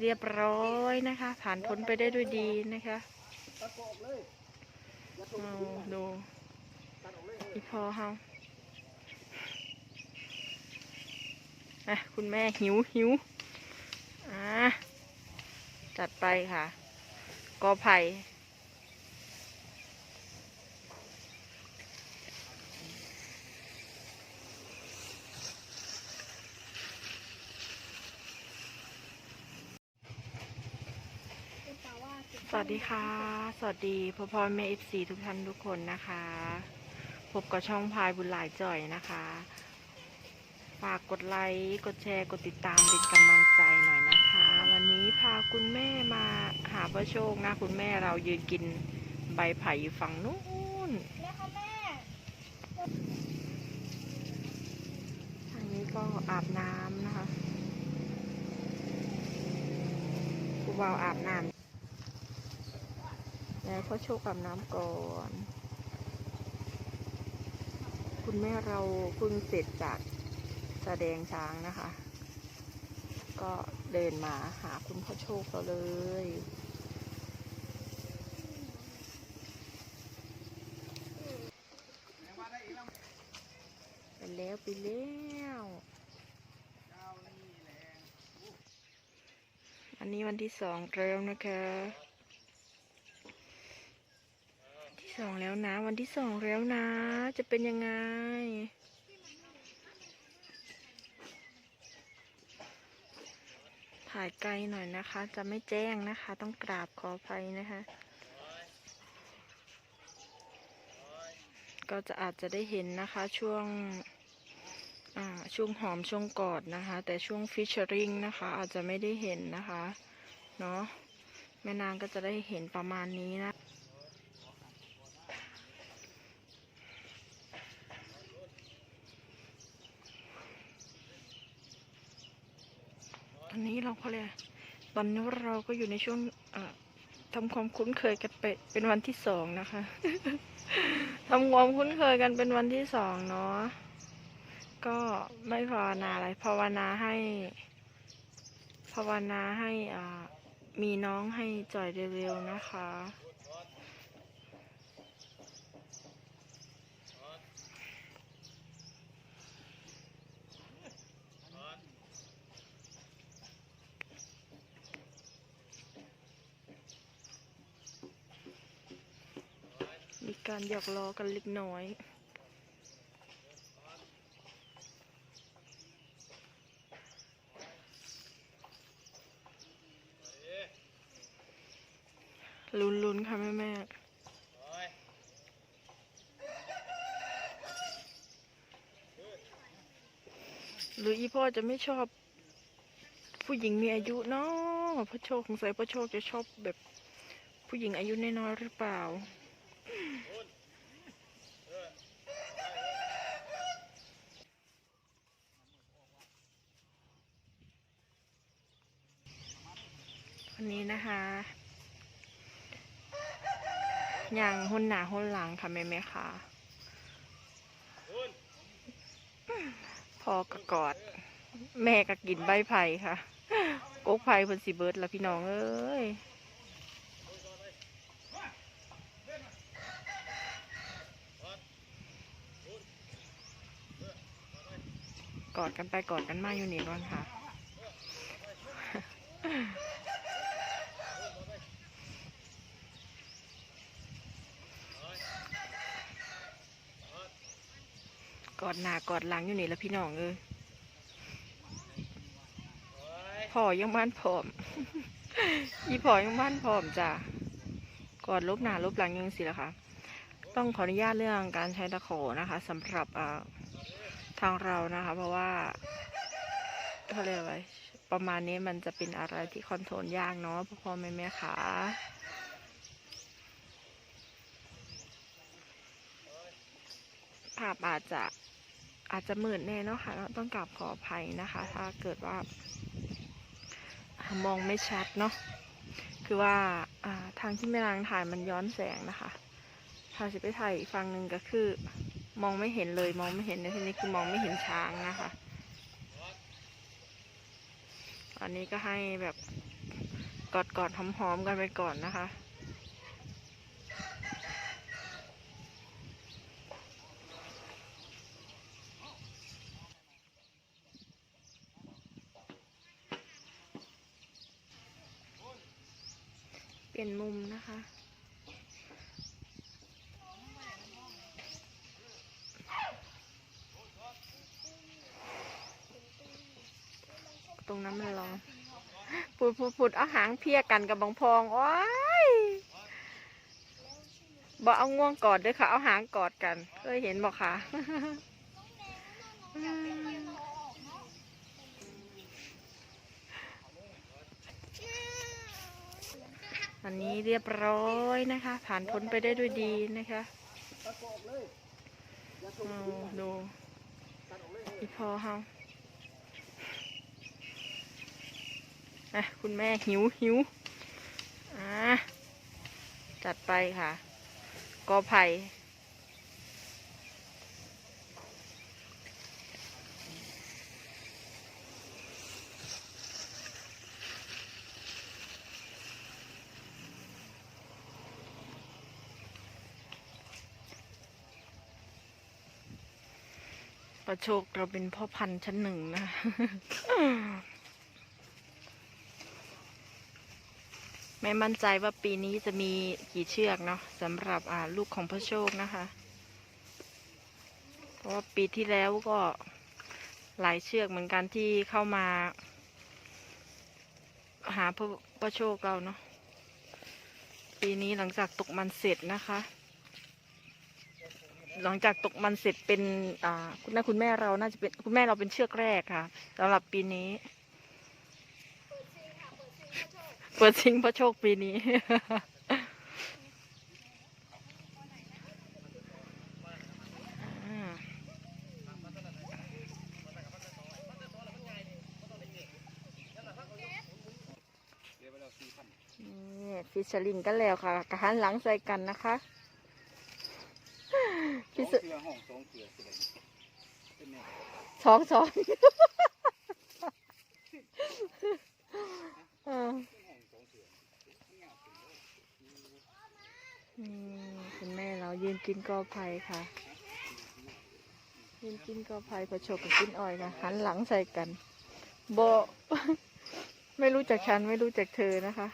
เรียบร้อยนะคะ ผ่านพ้นไปได้ด้วยดีนะคะเอาดูอีพอเฮาอะคุณแม่หิวหิวอะจัดไปค่ะกอไผ่ สวัสดีค่ะ สวัสดีพ่อพ่อแม่เอฟซีทุกท่านทุกคนนะคะ พบกับช่องพายบุญหลายจ่อยนะคะ ฝากกดไลค์กดแชร์กดติดตามเป็นกำลังใจหน่อยนะคะ วันนี้พาคุณแม่มาหาพ่อโชคนะ คุณแม่เรายืนกินใบไผ่อยู่ฝั่งนู้นแม่คะแม่ทางนี้ก็อาบน้ำนะคะผู้บ่าวอาบน้ำ แล้วพ่อโชคอาบน้ำก่อน คุณแม่เราเพิ่งเสร็จจากแสดงช้างนะคะ ก็เดินมาหาคุณพ่อโชคเราเลยไปแล้วไปแล้วอันนี้วันที่สองแล้วนะคะวันที่ สองแล้วนะ วันที่สองแล้วนะ จะเป็นยังไง ถ่ายไกลหน่อยนะคะ จะไม่แจ้งนะคะ ต้องกราบขออภัยนะคะ ก็จะอาจจะได้เห็นนะคะช่วงช่วงหอมช่วงกอดนะคะ แต่ช่วงฟิชเชอริงนะคะ อาจจะไม่ได้เห็นนะคะ เนาะแม่นางก็จะได้เห็นประมาณนี้นะ อนนี้เราเขาเลยตอนนี้เราก็อยู่ในช่วงอ่าทำความคุ้นเคยกันไปเป็นวันที่สองนะคะทำความคุ้นเคยกันเป็นวันที่สองเนาะก็ไม่ภาวนาอะไรภาวนาให้ ภาวนาให้อ่ามีน้องให้จ่อยเร็วๆนะคะ มี การหยอกล้อกันเล็กน้อยลุ้นๆค่ะแม่แม่หรืออีพ่อจะไม่ชอบ ผู้หญิงมีอายุเนาะพ่อโชคสงสัยพ่อโชคจะชอบแบบผู้หญิงอายุน้อยๆหรือเปล่า วันนี้นะคะอย่างหุ่นหนาหุ่นหลังค่ะแม่แม่ค่ะพอกะกอด แม่ก็กินใบไผ่ค่ะกกไผ่พนสิเบิร์ดและพี่น้องเอ้ยกอดกันไปกอดกันมาอยู่นี่ก่อนค่ะ กอดหน้ากอดหลังอยู่นี่แล้วพี่น้องเอ้ยพ่อยังบ้านผอมอีพ่อยังบ้านผอมจ้ะกอดลบหน้าลบหลังยังสิละค่ะ ต้องขออนุญาตเรื่องการใช้ตะขอนะคะสำหรับทางเรานะคะ เพราะว่าเขาเรียกอะไรประมาณนี้มันจะเป็นอะไรที่คอนโทรลยากเนาะพ่อพ่อแม่แม่ขาภาพอาจจะ อาจจะหมื่นแน่เนาะค่ะต้องกราบขออภัยนะคะ ถ้าเกิดว่ามองไม่ชัดเนาะคือว่าทางที่แม่นางถ่ายมันย้อนแสงนะคะถ้าจะไปถ่ายอีกฝั่งหนึ่งก็คือ มองไม่เห็นเลยมองไม่เห็นในที่นี้คือมองไม่เห็นช้างนะคะ อันนี้ก็ให้แบบกอดกอดหอมหอมๆกันไปก่อนนะคะ ลี่ยนมุมนะคะตรงนั้นมันร้อนปุดปุดปุดเอาหางเพียกันกับบางพองโอ้ยบอกเอาง่วงกอดด้วยค่ะ เอาหางกอดกัน เคยเห็นบอกค่ะ อันนี้เรียบร้อยนะคะ ผ่านพ้นไปได้ด้วยดีนะคะเอาดูอีพอเฮาอะคุณแม่หิวหิวอะจัดไปค่ะ กอไผ่ ประโชคเราเป็นพ่อพันธุ์ชั้นหนึ่งนะไม่มั่นใจว่าปีนี้จะมีกี่เชือกเนาะสำหรับอ่าลูกของพระโชคนะคะ เพราะว่าปีที่แล้วก็หลายเชือกเหมือนกันที่เข้ามา หาพระพระโชคเราเนาะปีนี้หลังจากตกมันเสร็จนะคะ หลังจากตกมันเสร็จเป็นคุณแม่คุณแม่เราน่าจะเป็นคุณแม่เราเป็นเชือกแรกค่ะสำหรับปีนี้ เปิดชิงพระโชคปีนี้ นี่ฟิชลิงกันแล้วค่ะกระหันหลังใส่กันนะคะ สองเสือห้องสองเสือสิเลยเป็นไง สองสองอือคุณแม่เรายืนกินกอไผ่ค่ะ ยืนกินกอไผ่ประชบกับกินอ้อยค่ะหันหลังใส่กันโบไม่รู้จักฉันไม่รู้จักเธอนะคะ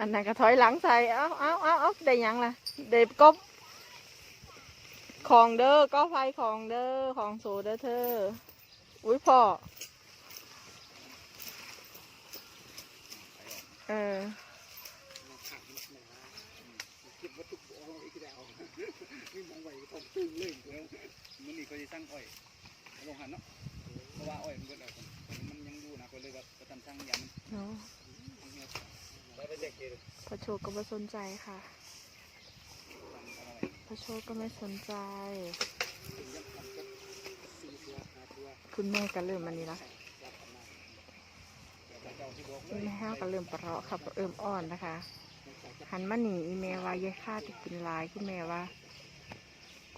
อันนั้นก็ถอยหลังใส่เอาเอาเอาเอาได้ยังล่ะเด็บกบ ของเด้อก็ไฟของเด้อของโซเด้อเธอ อุ้ยพ่อ เออมันขาดมันหนาเก็บวัตถุเอาอีกแล้วนี่มองไว้ต้องตึงเลยแล้วมันนี่ก็จะสร้างอ้อยลงหันเนาะเพราะว่าอ้อยมันเบิดแล้วมันยังอยู่นะก็เลยแบบประทำสร้างยามเนาะมันเหี่ยวไปเป็นเด็กเลยพอโชคก็ไม่สนใจค่ะทำ อะโชคก็ไม่สนใจ คุณแม่ก็เริ่มอันนี้ละจับกันมาแต่เจ้าที่บอกเลคุณแม่ห้าวก็เริ่มประเราะค่ะเอิ่มอ่อนนะคะ หันมาหนีอีเมว่ายายค่าจะกินลายคุณแม่ว่า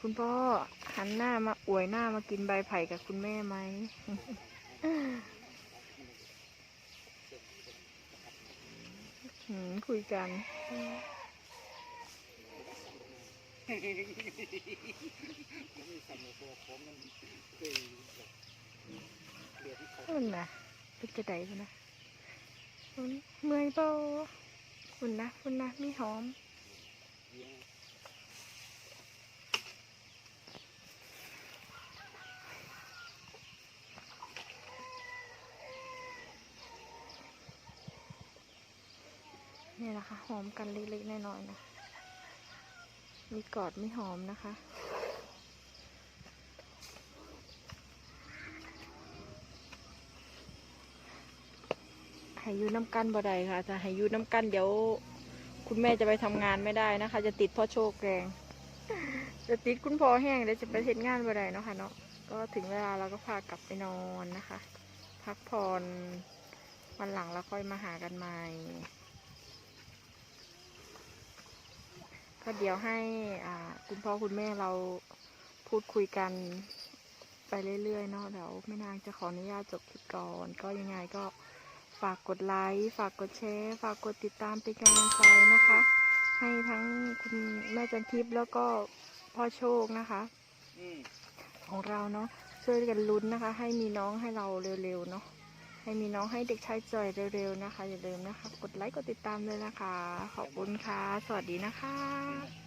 คุณพ่อหันหน้ามาอวยหน้ามากินใบไผ่กับคุณแม่ไหมคุยกัน มันมีสั่งตัวของมันเคยเรียนเขาอุ่นนะเป็นจะไดนะอุ่นเมื่อยเปล่าอุ่นนะอุ่นนะมีหอมนี่แหละค่ะหอมกันเล็กๆน้อยๆนะ มีกอดไมีหอมนะคะห้อยูน้ำกันบ่ได้ค่ะจะให้อยูน้ำกันเดี๋ยว คุณแม่จะไปทำงานไม่ได้นะคะ จะติดพ่อโชคแรงจะติดคุณพ่อแห้งเดี๋ยวจะไปเฮ็ดงานบ่ได้เนาะค่ะเนาะ ก็ถึงเวลาเราก็พากลับไปนอนนะคะ พักผ่อนวันหลังเราค่อยมาหากันใหม่ ก็เดี๋ยวให้อ่าคุณพ่อคุณแม่เราพูดคุยกันไปเรื่อยๆเนาะเดี๋ยวแม่นางจะขออนุญาตจบคลิปก่อน ก็ยังไงก็ฝากกดไลค์ฝากกดแชร์ ฝากกดติดตามเป็นกำลังใจนะคะ ให้ทั้งคุณแม่จันทิพย์แล้วก็พ่อโชคนะคะอืมของเราเนาะช่วยกันลุ้นนะคะ ให้มีน้องให้เราเร็วๆเนาะ ให้มีน้องให้เด็กชายจอยเร็วๆนะคะ อย่าลืมนะคะ กดไลค์กดติดตามเลยนะคะ ขอบคุณค่ะ สวัสดีนะคะ